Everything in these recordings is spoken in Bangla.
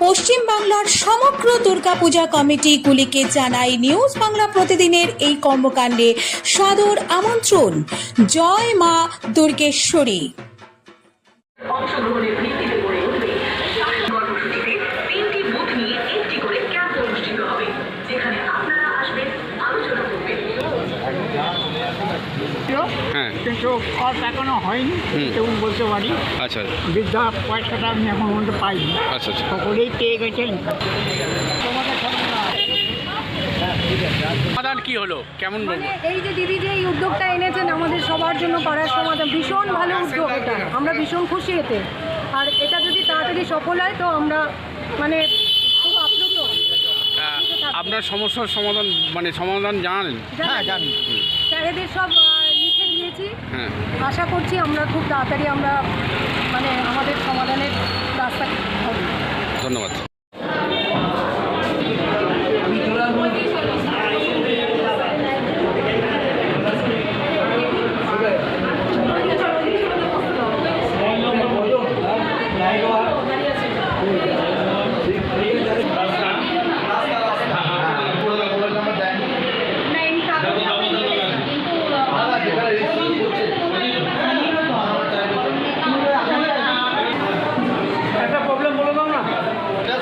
পশ্চিম বাংলার সমগ্র দুর্গাপূজা কমিটিগুলিকে জানাই নিউজ বাংলা প্রতিদিনের এই কর্মকাণ্ডে সদর আমন্ত্রণ। জয় মা দুর্গেশ্বরী। এখনও হয়নি তেমন বলতে পারি। আচ্ছা। বৃদ্ধা পয়সাটা আমি এখন পর্যন্ত পাইনি আচ্ছা আচ্ছা। সকলেই পেয়ে গেছেন সমাধান কি হলো? কেমন মানে এই যে দিদি যে এই উদ্যোগটা এনেছেন আমাদের সবার জন্য করার সমাধান ভীষণ ভালো উদ্যোগ এটা। আমরা ভীষণ খুশি এতে। আর এটা যদি তাড়াতাড়ি সফল হয় তো আমরা মানে খুব আপ্লুত। আপনার সমস্যার সমাধান মানে সমাধান জানেন? হ্যাঁ জানি। স্যারেদের সব দিয়েছি। হ্যাঁ। আশা করছি আমরা খুব তাড়াতাড়ি আমরা মানে আমাদের সমাধানের রাস্তা ধন্যবাদ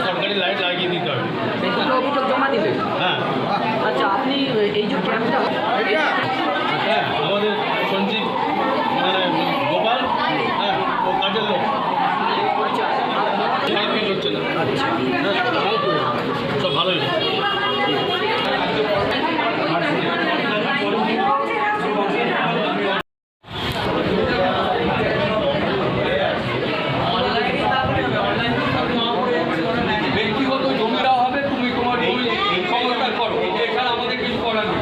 সরকারি লাইট লাগিয়ে দিতে হবে অভিযোগ জমা দিলেন হ্যাঁ আচ্ছা আপনি এই যে ক্যাম্পটা হ্যাঁ আমাদের সঞ্জীব মানে গোপাল হ্যাঁ ও কাজের লোক খারাপ কিছু হচ্ছে না হ্যাঁ, সব ভালোই হচ্ছে। ব্যক্তিগত জমিটা হবে তুমি তোমার জমি সংস্কার করো এখানে আমাদের কিছু করার নেই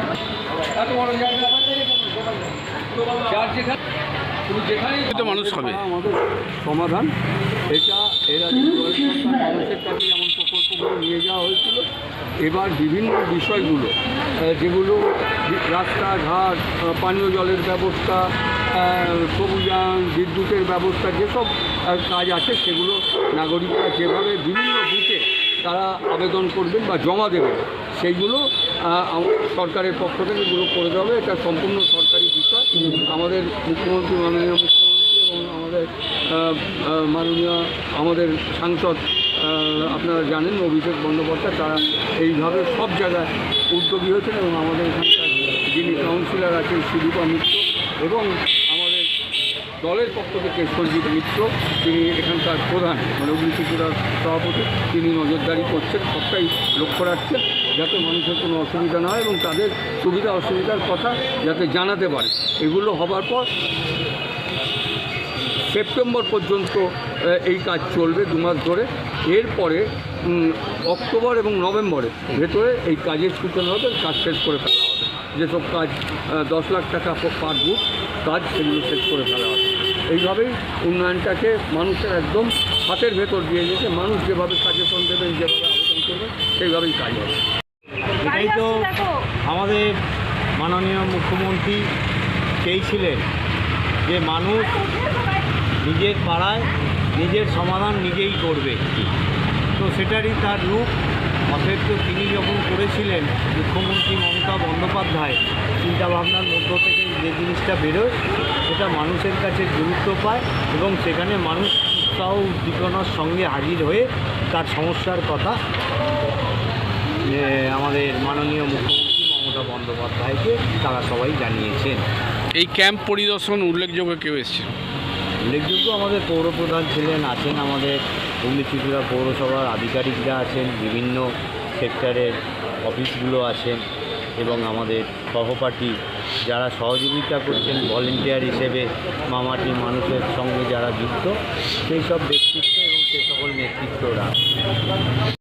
এত বড় জায়গা যার যেখানে তুমি যেখানেই তো মানুষ হবে আমাদের সমাধান। এটা এর আগে মানুষের কাছে যেমন প্রকল্পগুলো নিয়ে যাওয়া হয়েছিল। এবার বিভিন্ন বিষয়গুলো যেগুলো রাস্তাঘাট পানীয় জলের ব্যবস্থা সবুজায়ন বিদ্যুতের ব্যবস্থা যেসব কাজ আছে সেগুলো নাগরিকরা যেভাবে বিভিন্ন বুথে তারা আবেদন করবেন বা জমা দেবেন, সেইগুলো সরকারের পক্ষ থেকে এগুলো করে দেওয়া হবে। এটা সম্পূর্ণ সরকারি বিষয়। আমাদের মুখ্যমন্ত্রী, মাননীয় মুখ্যমন্ত্রী এবং আমাদের মাননীয় আমাদের সাংসদ আপনারা জানেন, অভিষেক বন্দ্যোপাধ্যায়, তারা এইভাবে সব জায়গায় উদ্যোগী হয়েছেন এবং আমাদের এখানকার যিনি কাউন্সিলর আছেন সুদীপা মিত্র এবং দলের পক্ষ থেকে সঞ্জীব মিত্র, তিনি এখানকার প্রধান মানে অগ্নিশিক্ষার সভাপতি, তিনি নজরদারি করছেন, সবটাই লক্ষ্য রাখছেন, যাতে মানুষের কোনো অসুবিধা না হয় এবং তাদের সুবিধা অসুবিধার কথা যাতে জানাতে পারে। এগুলো হবার পর সেপ্টেম্বর পর্যন্ত এই কাজ চলবে দু মাস ধরে। এরপরে অক্টোবর এবং নভেম্বরে ভেতরে এই কাজের সূচনা হবে, কাজ শেষ করে ফেলা হবে। যেসব কাজ দশ লাখ টাকা পার বুক কাজ সেগুলো শেষ করে ফেলা হবে এইভাবেই উন্নয়নটাকে মানুষের একদম হাতের ভেতর দিয়ে যেতে মানুষ যেভাবে সাজেশন দেবেন যেভাবে আবেদন করবেন সেইভাবেই কাজ হবে। এটাই তো আমাদের মাননীয় মুখ্যমন্ত্রী চেয়েছিলেন যে মানুষ নিজের পাড়ায় নিজের সমাধান নিজেই করবে। তো সেটারই তার রূপ অতএব তো তিনি যখন করেছিলেন মুখ্যমন্ত্রী মমতা বন্দ্যোপাধ্যায় চিন্তাভাবনার মধ্য থেকে যে জিনিসটা বেরোয় সেটা মানুষের কাছে গুরুত্ব পায় এবং সেখানে মানুষ উৎসাহ উদ্দীপনার সঙ্গে হাজির হয়ে তার সমস্যার কথা আমাদের মাননীয় মুখ্যমন্ত্রী মমতা মমতা বন্দ্যোপাধ্যায়কে তারা সবাই জানিয়েছেন। এই ক্যাম্প পরিদর্শন উল্লেখযোগ্য কেউ এসছে? উল্লেখযোগ্য আমাদের পৌরপ্রধান ছিলেন আছেন আমাদের হুগলি ত্রিপুরা পৌরসভার আধিকারিকরা আছেন, বিভিন্ন সেক্টরের অফিসগুলো আছেন এবং আমাদের সহপাঠী যারা সহযোগিতা করছেন ভলেন্টিয়ার হিসেবে মামাটি মানুষের সঙ্গে যারা যুক্ত, সেই সব ব্যক্তিত্ব এবং সে সকল নেতৃত্বরা।